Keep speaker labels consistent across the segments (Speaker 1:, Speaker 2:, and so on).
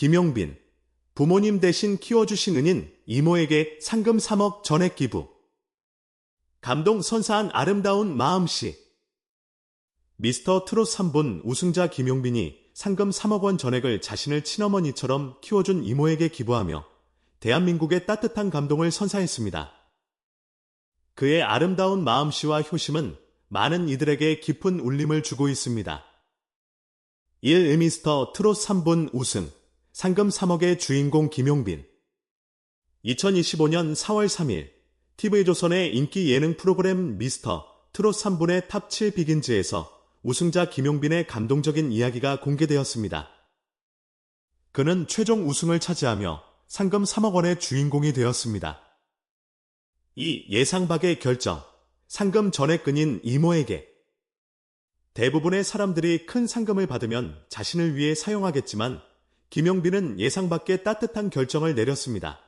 Speaker 1: 김용빈, 부모님 대신 키워주신 은인 이모에게 상금 3억 전액 기부. 감동 선사한 아름다운 마음씨. 미스터 트롯 3본 우승자 김용빈이 상금 3억 원 전액을 자신을 친어머니처럼 키워준 이모에게 기부하며 대한민국의 따뜻한 감동을 선사했습니다. 그의 아름다운 마음씨와 효심은 많은 이들에게 깊은 울림을 주고 있습니다. 1. 미스터 트롯 3분 우승 상금 3억의 주인공 김용빈 2025년 4월 3일 TV조선의 인기 예능 프로그램 미스터 트롯 3분의 탑7 비긴즈에서 우승자 김용빈의 감동적인 이야기가 공개되었습니다. 그는 최종 우승을 차지하며 상금 3억 원의 주인공이 되었습니다. 이 예상 밖의 결정, 상금 전액 끈인 이모에게 대부분의 사람들이 큰 상금을 받으면 자신을 위해 사용하겠지만 김용빈은 예상 밖의 따뜻한 결정을 내렸습니다.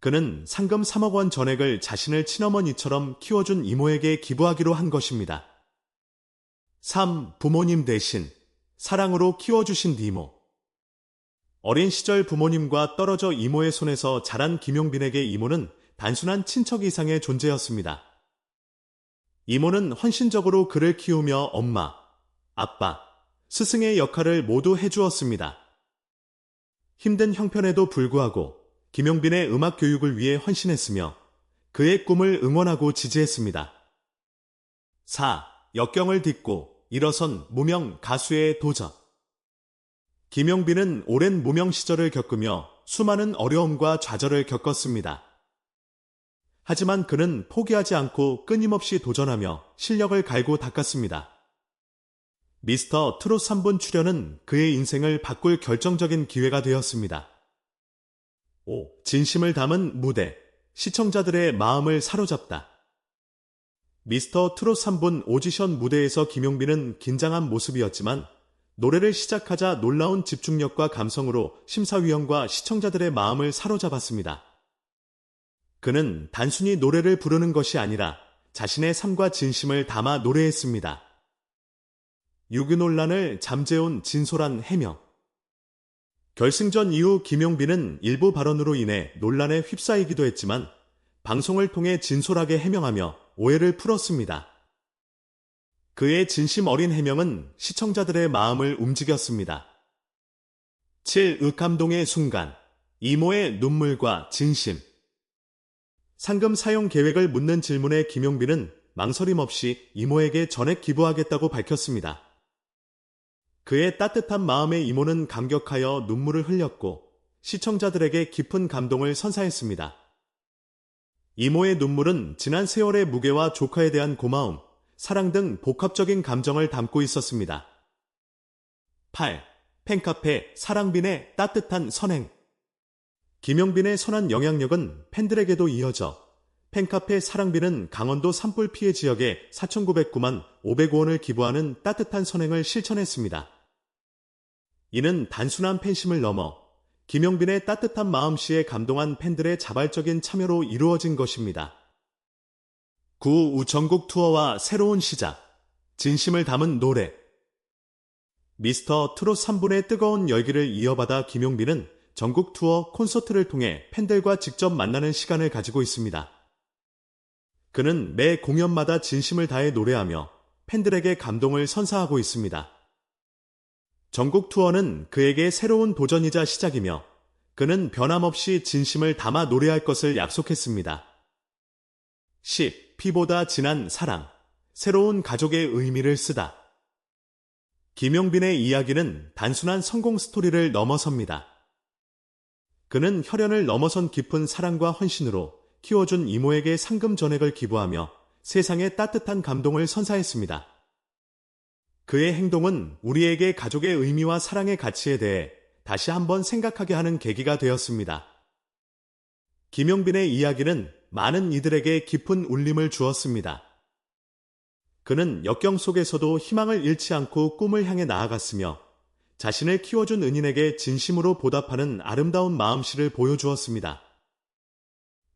Speaker 1: 그는 상금 3억 원 전액을 자신을 친어머니처럼 키워준 이모에게 기부하기로 한 것입니다. 3. 부모님 대신 사랑으로 키워주신 이모 어린 시절 부모님과 떨어져 이모의 손에서 자란 김용빈에게 이모는 단순한 친척 이상의 존재였습니다. 이모는 헌신적으로 그를 키우며 엄마, 아빠, 스승의 역할을 모두 해주었습니다. 힘든 형편에도 불구하고 김용빈의 음악 교육을 위해 헌신했으며 그의 꿈을 응원하고 지지했습니다. 4. 역경을 딛고 일어선 무명 가수의 도전. 김용빈은 오랜 무명 시절을 겪으며 수많은 어려움과 좌절을 겪었습니다. 하지만 그는 포기하지 않고 끊임없이 도전하며 실력을 갈고 닦았습니다. 미스터 트롯 3분 출연은 그의 인생을 바꿀 결정적인 기회가 되었습니다. 5. 진심을 담은 무대. 시청자들의 마음을 사로잡다. 미스터 트롯 3분 오디션 무대에서 김용빈은 긴장한 모습이었지만 노래를 시작하자 놀라운 집중력과 감성으로 심사위원과 시청자들의 마음을 사로잡았습니다. 그는 단순히 노래를 부르는 것이 아니라 자신의 삶과 진심을 담아 노래했습니다. 유교 논란을 잠재운 진솔한 해명. 결승전 이후 김용빈은 일부 발언으로 인해 논란에 휩싸이기도 했지만 방송을 통해 진솔하게 해명하며 오해를 풀었습니다. 그의 진심 어린 해명은 시청자들의 마음을 움직였습니다. 7. 윽감동의 순간. 이모의 눈물과 진심. 상금 사용 계획을 묻는 질문에 김용빈은 망설임 없이 이모에게 전액 기부하겠다고 밝혔습니다. 그의 따뜻한 마음에 이모는 감격하여 눈물을 흘렸고 시청자들에게 깊은 감동을 선사했습니다. 이모의 눈물은 지난 세월의 무게와 조카에 대한 고마움, 사랑 등 복합적인 감정을 담고 있었습니다. 8. 팬카페 사랑빈의 따뜻한 선행 김영빈의 선한 영향력은 팬들에게도 이어져 팬카페 사랑비는 강원도 산불 피해 지역에 4,909만 500원을 기부하는 따뜻한 선행을 실천했습니다. 이는 단순한 팬심을 넘어 김영빈의 따뜻한 마음씨에 감동한 팬들의 자발적인 참여로 이루어진 것입니다. 9. 전국 투어와 새로운 시작 진심을 담은 노래 미스터 트롯 3분의 뜨거운 열기를 이어받아 김용빈은 전국 투어 콘서트를 통해 팬들과 직접 만나는 시간을 가지고 있습니다. 그는 매 공연마다 진심을 다해 노래하며 팬들에게 감동을 선사하고 있습니다. 전국 투어는 그에게 새로운 도전이자 시작이며 그는 변함없이 진심을 담아 노래할 것을 약속했습니다. 10. 피보다 진한 사랑. 새로운 가족의 의미를 쓰다. 김용빈의 이야기는 단순한 성공 스토리를 넘어섭니다. 그는 혈연을 넘어선 깊은 사랑과 헌신으로 키워준 이모에게 상금 전액을 기부하며 세상에 따뜻한 감동을 선사했습니다. 그의 행동은 우리에게 가족의 의미와 사랑의 가치에 대해 다시 한번 생각하게 하는 계기가 되었습니다. 김용빈의 이야기는 많은 이들에게 깊은 울림을 주었습니다. 그는 역경 속에서도 희망을 잃지 않고 꿈을 향해 나아갔으며 자신을 키워준 은인에게 진심으로 보답하는 아름다운 마음씨를 보여주었습니다.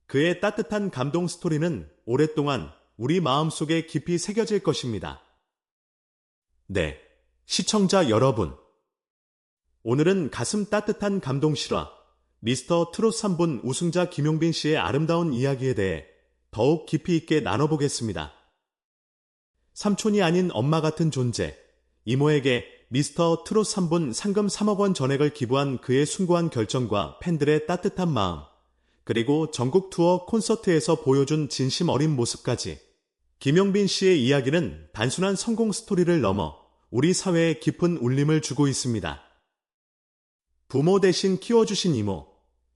Speaker 1: 그의 따뜻한 감동 스토리는 오랫동안 우리 마음속에 깊이 새겨질 것입니다. 네, 시청자 여러분. 오늘은 가슴 따뜻한 감동 실화, 미스터 트롯 3분 우승자 김용빈 씨의 아름다운 이야기에 대해 더욱 깊이 있게 나눠보겠습니다. 삼촌이 아닌 엄마 같은 존재, 이모에게 미스터 트롯 3분 상금 3억 원 전액을 기부한 그의 숭고한 결정과 팬들의 따뜻한 마음, 그리고 전국 투어 콘서트에서 보여준 진심 어린 모습까지 김용빈 씨의 이야기는 단순한 성공 스토리를 넘어 우리 사회에 깊은 울림을 주고 있습니다. 부모 대신 키워주신 이모,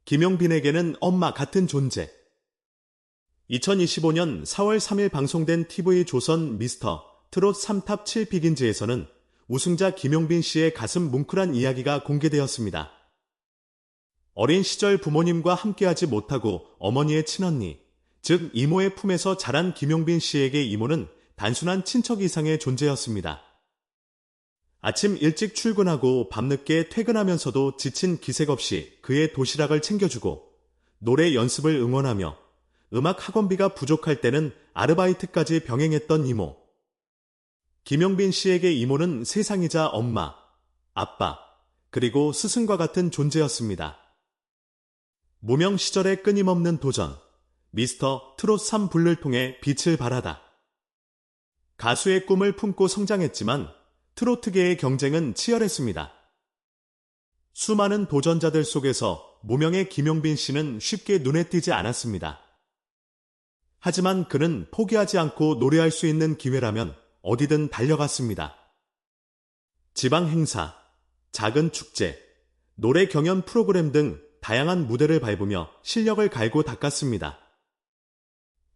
Speaker 1: 김용빈에게는 엄마 같은 존재. 2025년 4월 3일 방송된 TV 조선 미스터 트롯 3탑 7 비긴즈에서는 우승자 김용빈 씨의 가슴 뭉클한 이야기가 공개되었습니다. 어린 시절 부모님과 함께하지 못하고 어머니의 친언니, 즉 이모의 품에서 자란 김용빈 씨에게 이모는 단순한 친척 이상의 존재였습니다. 아침 일찍 출근하고 밤늦게 퇴근하면서도 지친 기색 없이 그의 도시락을 챙겨주고 노래 연습을 응원하며 음악 학원비가 부족할 때는 아르바이트까지 병행했던 이모. 김용빈 씨에게 이모는 세상이자 엄마, 아빠, 그리고 스승과 같은 존재였습니다. 무명 시절의 끊임없는 도전, 미스터 트롯 3불를 통해 빛을 발하다. 가수의 꿈을 품고 성장했지만 트로트계의 경쟁은 치열했습니다. 수많은 도전자들 속에서 무명의 김용빈 씨는 쉽게 눈에 띄지 않았습니다. 하지만 그는 포기하지 않고 노래할 수 있는 기회라면 어디든 달려갔습니다. 지방 행사, 작은 축제, 노래 경연 프로그램 등 다양한 무대를 밟으며 실력을 갈고 닦았습니다.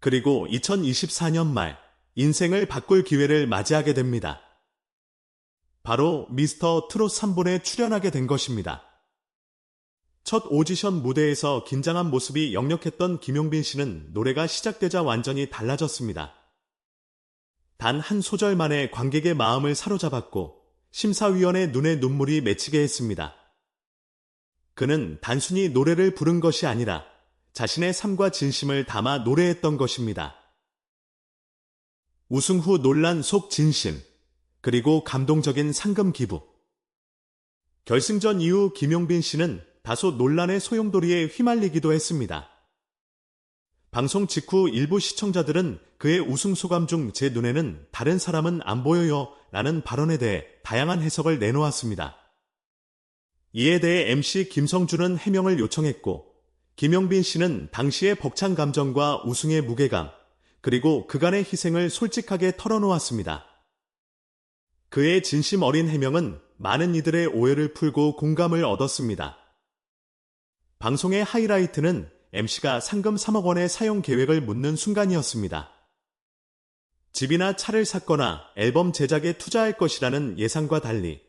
Speaker 1: 그리고 2024년 말 인생을 바꿀 기회를 맞이하게 됩니다. 바로 미스터 트롯 3본에 출연하게 된 것입니다. 첫 오디션 무대에서 긴장한 모습이 역력했던 김용빈 씨는 노래가 시작되자 완전히 달라졌습니다. 단 한 소절 만에 관객의 마음을 사로잡았고 심사위원의 눈에 눈물이 맺히게 했습니다. 그는 단순히 노래를 부른 것이 아니라 자신의 삶과 진심을 담아 노래했던 것입니다. 우승 후 논란 속 진심, 그리고 감동적인 상금 기부. 결승전 이후 김용빈 씨는 다소 논란의 소용돌이에 휘말리기도 했습니다. 방송 직후 일부 시청자들은 그의 우승 소감 중 제 눈에는 다른 사람은 안 보여요 라는 발언에 대해 다양한 해석을 내놓았습니다. 이에 대해 MC 김성준은 해명을 요청했고 김용빈 씨는 당시의 벅찬 감정과 우승의 무게감 그리고 그간의 희생을 솔직하게 털어놓았습니다. 그의 진심 어린 해명은 많은 이들의 오해를 풀고 공감을 얻었습니다. 방송의 하이라이트는 MC가 상금 3억 원의 사용 계획을 묻는 순간이었습니다. 집이나 차를 샀거나 앨범 제작에 투자할 것이라는 예상과 달리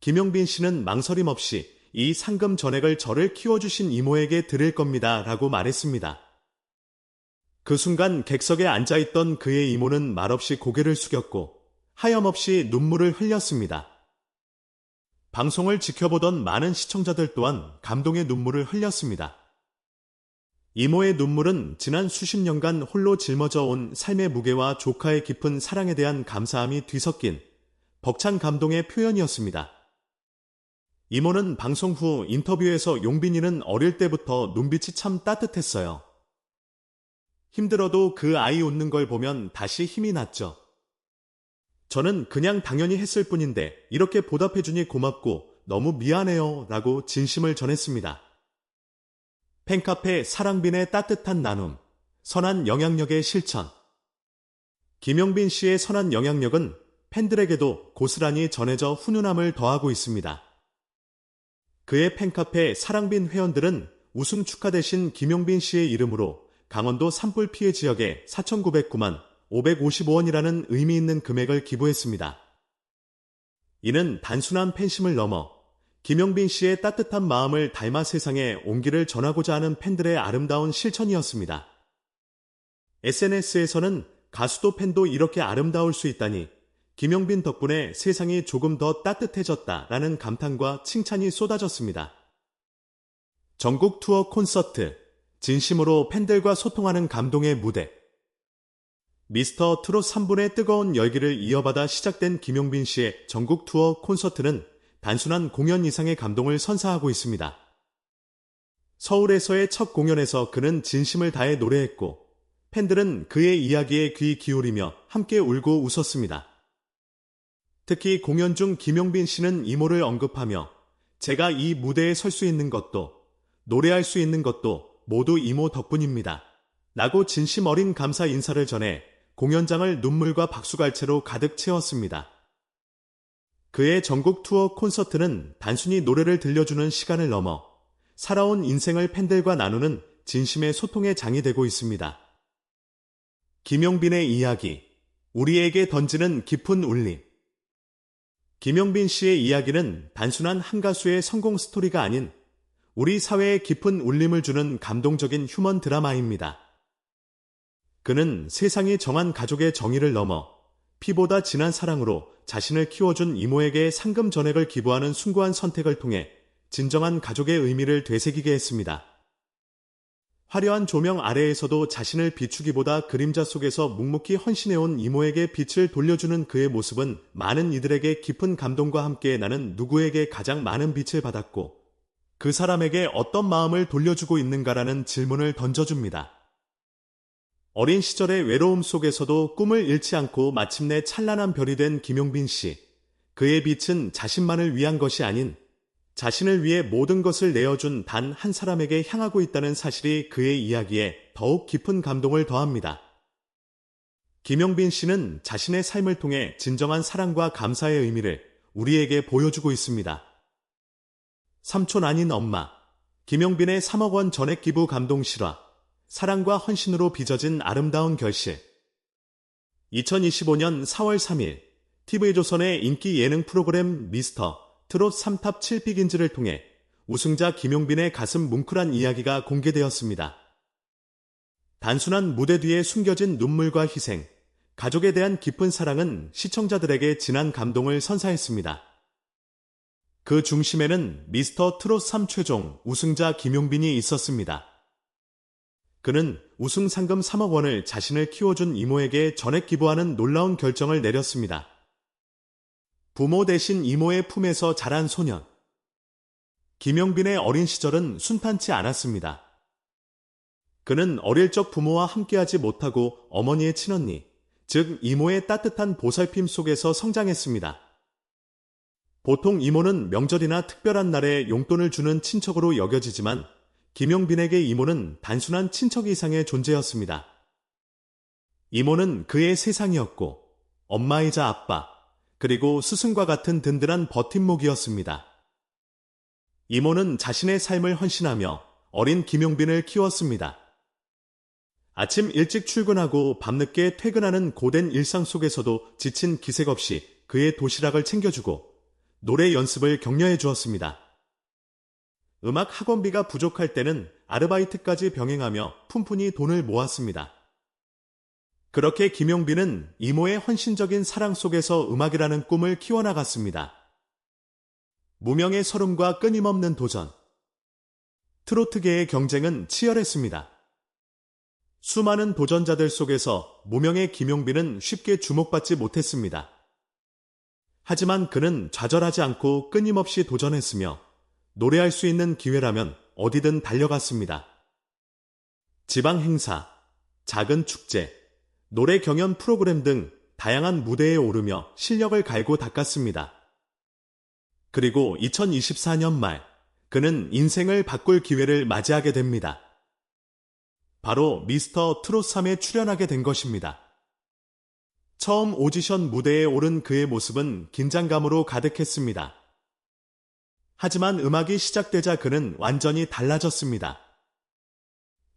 Speaker 1: 김용빈 씨는 망설임 없이 이 상금 전액을 저를 키워주신 이모에게 드릴 겁니다 라고 말했습니다. 그 순간 객석에 앉아있던 그의 이모는 말없이 고개를 숙였고 하염없이 눈물을 흘렸습니다. 방송을 지켜보던 많은 시청자들 또한 감동의 눈물을 흘렸습니다. 이모의 눈물은 지난 수십 년간 홀로 짊어져 온 삶의 무게와 조카의 깊은 사랑에 대한 감사함이 뒤섞인 벅찬 감동의 표현이었습니다. 이모는 방송 후 인터뷰에서 용빈이는 어릴 때부터 눈빛이 참 따뜻했어요. 힘들어도 그 아이 웃는 걸 보면 다시 힘이 났죠. 저는 그냥 당연히 했을 뿐인데 이렇게 보답해주니 고맙고 너무 미안해요 라고 진심을 전했습니다. 팬카페 사랑빈의 따뜻한 나눔, 선한 영향력의 실천. 김용빈 씨의 선한 영향력은 팬들에게도 고스란히 전해져 훈훈함을 더하고 있습니다. 그의 팬카페 사랑빈 회원들은 우승 축하 대신 김용빈 씨의 이름으로 강원도 산불 피해 지역에 4,909만 555원이라는 의미 있는 금액을 기부했습니다. 이는 단순한 팬심을 넘어 김용빈 씨의 따뜻한 마음을 닮아 세상에 온기를 전하고자 하는 팬들의 아름다운 실천이었습니다. SNS에서는 가수도 팬도 이렇게 아름다울 수 있다니 김용빈 덕분에 세상이 조금 더 따뜻해졌다라는 감탄과 칭찬이 쏟아졌습니다. 전국 투어 콘서트, 진심으로 팬들과 소통하는 감동의 무대, 미스터 트롯 3분의 뜨거운 열기를 이어받아 시작된 김용빈 씨의 전국 투어 콘서트는 단순한 공연 이상의 감동을 선사하고 있습니다. 서울에서의 첫 공연에서 그는 진심을 다해 노래했고 팬들은 그의 이야기에 귀 기울이며 함께 울고 웃었습니다. 특히 공연 중 김용빈 씨는 이모를 언급하며 제가 이 무대에 설 수 있는 것도 노래할 수 있는 것도 모두 이모 덕분입니다. 라고 진심 어린 감사 인사를 전해 공연장을 눈물과 박수갈채로 가득 채웠습니다. 그의 전국 투어 콘서트는 단순히 노래를 들려주는 시간을 넘어 살아온 인생을 팬들과 나누는 진심의 소통의 장이 되고 있습니다. 김용빈의 이야기, 우리에게 던지는 깊은 울림. 김용빈 씨의 이야기는 단순한 한 가수의 성공 스토리가 아닌 우리 사회에 깊은 울림을 주는 감동적인 휴먼 드라마입니다. 그는 세상이 정한 가족의 정의를 넘어 피보다 진한 사랑으로 자신을 키워준 이모에게 상금 전액을 기부하는 숭고한 선택을 통해 진정한 가족의 의미를 되새기게 했습니다. 화려한 조명 아래에서도 자신을 비추기보다 그림자 속에서 묵묵히 헌신해온 이모에게 빛을 돌려주는 그의 모습은 많은 이들에게 깊은 감동과 함께 나는 누구에게 가장 많은 빛을 받았고 그 사람에게 어떤 마음을 돌려주고 있는가라는 질문을 던져줍니다. 어린 시절의 외로움 속에서도 꿈을 잃지 않고 마침내 찬란한 별이 된 김용빈 씨. 그의 빛은 자신만을 위한 것이 아닌 자신을 위해 모든 것을 내어준 단 한 사람에게 향하고 있다는 사실이 그의 이야기에 더욱 깊은 감동을 더합니다. 김용빈 씨는 자신의 삶을 통해 진정한 사랑과 감사의 의미를 우리에게 보여주고 있습니다. 삼촌 아닌 엄마, 김용빈의 3억 원 전액 기부 감동 실화, 사랑과 헌신으로 빚어진 아름다운 결실. 2025년 4월 3일 TV조선의 인기 예능 프로그램 미스터 트롯 3탑 7픽인즈를 통해 우승자 김용빈의 가슴 뭉클한 이야기가 공개되었습니다. 단순한 무대 뒤에 숨겨진 눈물과 희생, 가족에 대한 깊은 사랑은 시청자들에게 진한 감동을 선사했습니다. 그 중심에는 미스터 트롯 3 최종 우승자 김용빈이 있었습니다. 그는 우승 상금 3억 원을 자신을 키워준 이모에게 전액 기부하는 놀라운 결정을 내렸습니다. 부모 대신 이모의 품에서 자란 소년. 김용빈의 어린 시절은 순탄치 않았습니다. 그는 어릴 적 부모와 함께하지 못하고 어머니의 친언니, 즉 이모의 따뜻한 보살핌 속에서 성장했습니다. 보통 이모는 명절이나 특별한 날에 용돈을 주는 친척으로 여겨지지만 김용빈에게 이모는 단순한 친척 이상의 존재였습니다. 이모는 그의 세상이었고 엄마이자 아빠, 그리고 스승과 같은 든든한 버팀목이었습니다. 이모는 자신의 삶을 헌신하며 어린 김용빈을 키웠습니다. 아침 일찍 출근하고 밤늦게 퇴근하는 고된 일상 속에서도 지친 기색 없이 그의 도시락을 챙겨주고 노래 연습을 격려해 주었습니다. 음악 학원비가 부족할 때는 아르바이트까지 병행하며 푼푼히 돈을 모았습니다. 그렇게 김용빈은 이모의 헌신적인 사랑 속에서 음악이라는 꿈을 키워나갔습니다. 무명의 서름과 끊임없는 도전. 트로트계의 경쟁은 치열했습니다. 수많은 도전자들 속에서 무명의 김용빈은 쉽게 주목받지 못했습니다. 하지만 그는 좌절하지 않고 끊임없이 도전했으며 노래할 수 있는 기회라면 어디든 달려갔습니다. 지방 행사, 작은 축제, 노래 경연 프로그램 등 다양한 무대에 오르며 실력을 갈고 닦았습니다. 그리고 2024년 말 그는 인생을 바꿀 기회를 맞이하게 됩니다. 바로 미스터 트롯 3에 출연하게 된 것입니다. 처음 오디션 무대에 오른 그의 모습은 긴장감으로 가득했습니다. 하지만 음악이 시작되자 그는 완전히 달라졌습니다.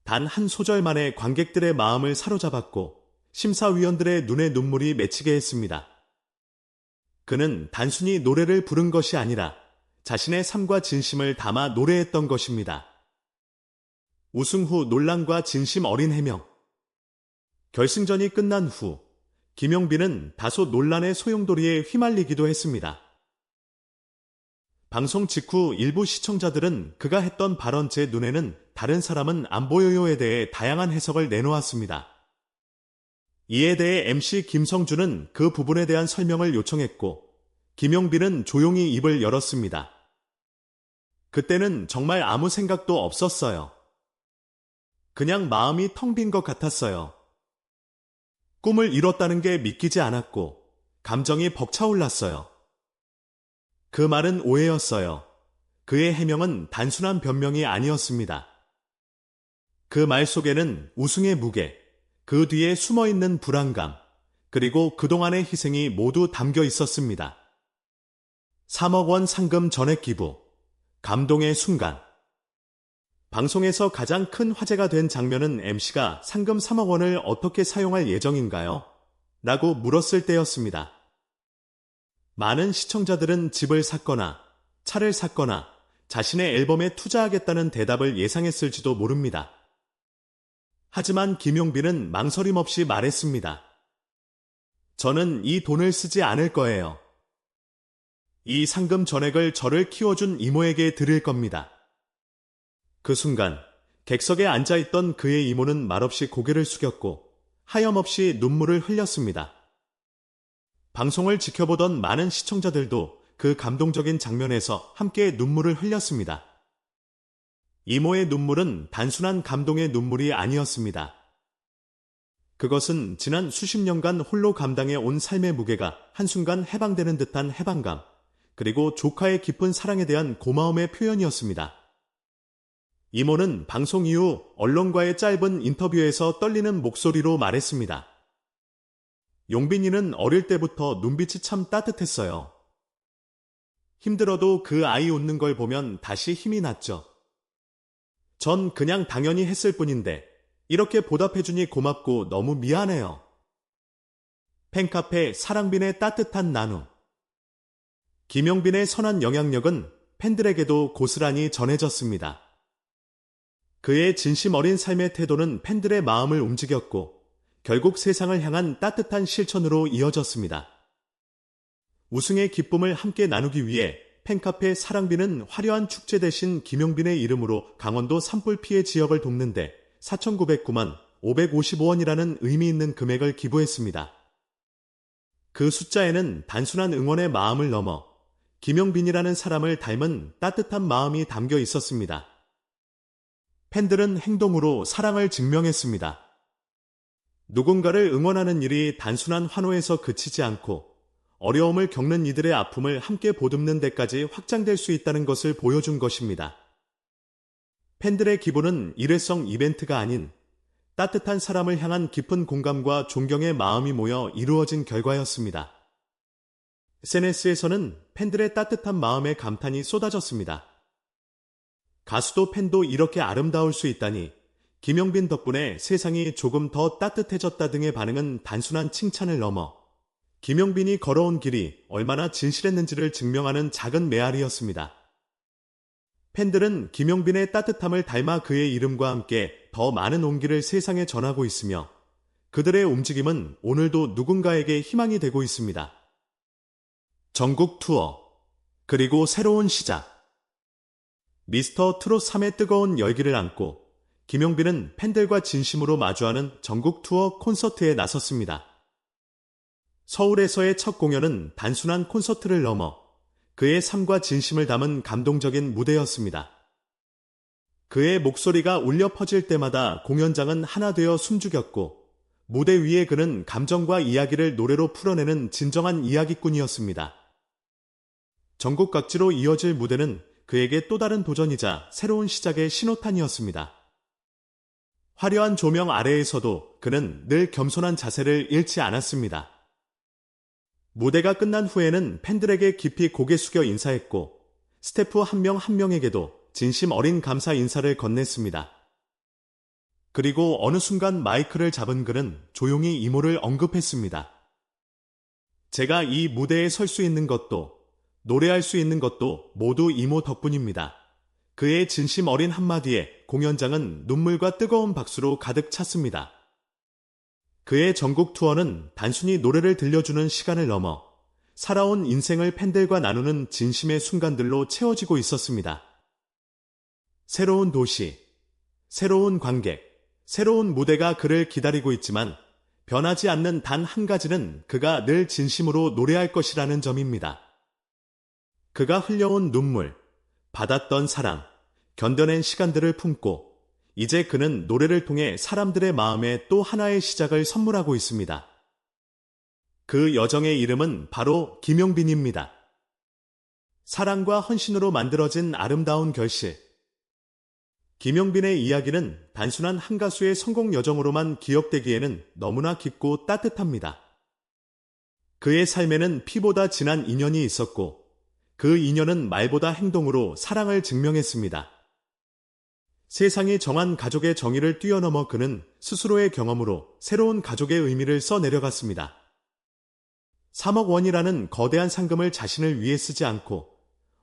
Speaker 1: 단 한 소절 만에 관객들의 마음을 사로잡았고 심사위원들의 눈에 눈물이 맺히게 했습니다. 그는 단순히 노래를 부른 것이 아니라 자신의 삶과 진심을 담아 노래했던 것입니다. 우승 후 논란과 진심 어린 해명. 결승전이 끝난 후 김용빈은 다소 논란의 소용돌이에 휘말리기도 했습니다. 방송 직후 일부 시청자들은 그가 했던 발언 제 눈에는 다른 사람은 안 보여요에 대해 다양한 해석을 내놓았습니다. 이에 대해 MC 김성준은 그 부분에 대한 설명을 요청했고 김용빈은 조용히 입을 열었습니다. 그때는 정말 아무 생각도 없었어요. 그냥 마음이 텅 빈 것 같았어요. 꿈을 이뤘다는 게 믿기지 않았고, 감정이 벅차올랐어요. 그 말은 오해였어요. 그의 해명은 단순한 변명이 아니었습니다. 그 말 속에는 우승의 무게, 그 뒤에 숨어 있는 불안감, 그리고 그동안의 희생이 모두 담겨 있었습니다. 3억 원 상금 전액 기부, 감동의 순간. 방송에서 가장 큰 화제가 된 장면은 MC가 상금 3억 원을 어떻게 사용할 예정인가요? 라고 물었을 때였습니다. 많은 시청자들은 집을 샀거나 차를 샀거나 자신의 앨범에 투자하겠다는 대답을 예상했을지도 모릅니다. 하지만 김용빈은 망설임 없이 말했습니다. 저는 이 돈을 쓰지 않을 거예요. 이 상금 전액을 저를 키워준 이모에게 드릴 겁니다. 그 순간 객석에 앉아있던 그의 이모는 말없이 고개를 숙였고 하염없이 눈물을 흘렸습니다. 방송을 지켜보던 많은 시청자들도 그 감동적인 장면에서 함께 눈물을 흘렸습니다. 이모의 눈물은 단순한 감동의 눈물이 아니었습니다. 그것은 지난 수십 년간 홀로 감당해 온 삶의 무게가 한순간 해방되는 듯한 해방감, 그리고 조카의 깊은 사랑에 대한 고마움의 표현이었습니다. 이모는 방송 이후 언론과의 짧은 인터뷰에서 떨리는 목소리로 말했습니다. 용빈이는 어릴 때부터 눈빛이 참 따뜻했어요. 힘들어도 그 아이 웃는 걸 보면 다시 힘이 났죠. 전 그냥 당연히 했을 뿐인데 이렇게 보답해주니 고맙고 너무 미안해요. 팬카페 사랑빈의 따뜻한 나눔 김용빈의 선한 영향력은 팬들에게도 고스란히 전해졌습니다. 그의 진심 어린 삶의 태도는 팬들의 마음을 움직였고 결국 세상을 향한 따뜻한 실천으로 이어졌습니다. 우승의 기쁨을 함께 나누기 위해 팬카페 사랑비는 화려한 축제 대신 김용빈의 이름으로 강원도 산불 피해 지역을 돕는데 4,909만 555원이라는 의미 있는 금액을 기부했습니다. 그 숫자에는 단순한 응원의 마음을 넘어 김용빈이라는 사람을 닮은 따뜻한 마음이 담겨 있었습니다. 팬들은 행동으로 사랑을 증명했습니다. 누군가를 응원하는 일이 단순한 환호에서 그치지 않고 어려움을 겪는 이들의 아픔을 함께 보듬는 데까지 확장될 수 있다는 것을 보여준 것입니다. 팬들의 기부는 일회성 이벤트가 아닌 따뜻한 사람을 향한 깊은 공감과 존경의 마음이 모여 이루어진 결과였습니다. SNS에서는 팬들의 따뜻한 마음에 감탄이 쏟아졌습니다. 가수도 팬도 이렇게 아름다울 수 있다니 김영빈 덕분에 세상이 조금 더 따뜻해졌다 등의 반응은 단순한 칭찬을 넘어 김영빈이 걸어온 길이 얼마나 진실했는지를 증명하는 작은 메아리였습니다. 팬들은 김영빈의 따뜻함을 닮아 그의 이름과 함께 더 많은 온기를 세상에 전하고 있으며 그들의 움직임은 오늘도 누군가에게 희망이 되고 있습니다. 전국 투어, 그리고 새로운 시작. 미스터 트롯 3의 뜨거운 열기를 안고 김용빈은 팬들과 진심으로 마주하는 전국 투어 콘서트에 나섰습니다. 서울에서의 첫 공연은 단순한 콘서트를 넘어 그의 삶과 진심을 담은 감동적인 무대였습니다. 그의 목소리가 울려 퍼질 때마다 공연장은 하나 되어 숨죽였고 무대 위에 그는 감정과 이야기를 노래로 풀어내는 진정한 이야기꾼이었습니다. 전국 각지로 이어질 무대는 그에게 또 다른 도전이자 새로운 시작의 신호탄이었습니다. 화려한 조명 아래에서도 그는 늘 겸손한 자세를 잃지 않았습니다. 무대가 끝난 후에는 팬들에게 깊이 고개 숙여 인사했고 스태프 한명한 명에게도 진심 어린 감사 인사를 건넸습니다. 그리고 어느 순간 마이크를 잡은 그는 조용히 이모를 언급했습니다. 제가 이 무대에 설 수 있는 것도 노래할 수 있는 것도 모두 이모 덕분입니다. 그의 진심 어린 한마디에 공연장은 눈물과 뜨거운 박수로 가득 찼습니다. 그의 전국 투어는 단순히 노래를 들려주는 시간을 넘어 살아온 인생을 팬들과 나누는 진심의 순간들로 채워지고 있었습니다. 새로운 도시, 새로운 관객, 새로운 무대가 그를 기다리고 있지만 변하지 않는 단 한 가지는 그가 늘 진심으로 노래할 것이라는 점입니다. 그가 흘려온 눈물, 받았던 사랑, 견뎌낸 시간들을 품고 이제 그는 노래를 통해 사람들의 마음에 또 하나의 시작을 선물하고 있습니다. 그 여정의 이름은 바로 김용빈입니다. 사랑과 헌신으로 만들어진 아름다운 결실. 김용빈의 이야기는 단순한 한 가수의 성공 여정으로만 기억되기에는 너무나 깊고 따뜻합니다. 그의 삶에는 피보다 진한 인연이 있었고, 그 인연은 말보다 행동으로 사랑을 증명했습니다. 세상이 정한 가족의 정의를 뛰어넘어 그는 스스로의 경험으로 새로운 가족의 의미를 써내려갔습니다. 3억 원이라는 거대한 상금을 자신을 위해 쓰지 않고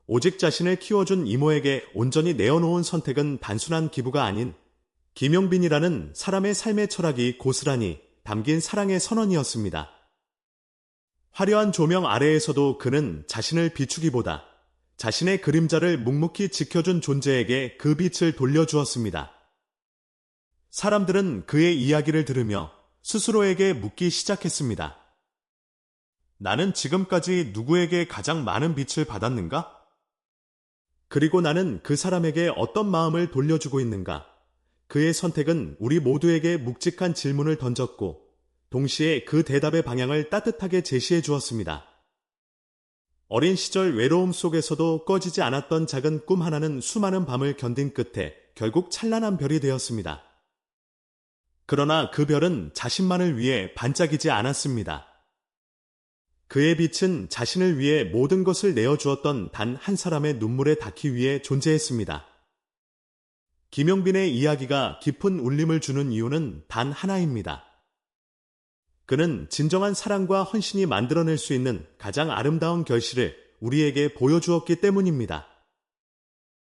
Speaker 1: 오직 자신을 키워준 이모에게 온전히 내어놓은 선택은 단순한 기부가 아닌 김용빈이라는 사람의 삶의 철학이 고스란히 담긴 사랑의 선언이었습니다. 화려한 조명 아래에서도 그는 자신을 비추기보다 자신의 그림자를 묵묵히 지켜준 존재에게 그 빛을 돌려주었습니다. 사람들은 그의 이야기를 들으며 스스로에게 묻기 시작했습니다. 나는 지금까지 누구에게 가장 많은 빛을 받았는가? 그리고 나는 그 사람에게 어떤 마음을 돌려주고 있는가? 그의 선택은 우리 모두에게 묵직한 질문을 던졌고, 동시에 그 대답의 방향을 따뜻하게 제시해 주었습니다. 어린 시절 외로움 속에서도 꺼지지 않았던 작은 꿈 하나는 수많은 밤을 견딘 끝에 결국 찬란한 별이 되었습니다. 그러나 그 별은 자신만을 위해 반짝이지 않았습니다. 그의 빛은 자신을 위해 모든 것을 내어주었던 단 한 사람의 눈물에 닿기 위해 존재했습니다. 김용빈의 이야기가 깊은 울림을 주는 이유는 단 하나입니다. 그는 진정한 사랑과 헌신이 만들어낼 수 있는 가장 아름다운 결실을 우리에게 보여주었기 때문입니다.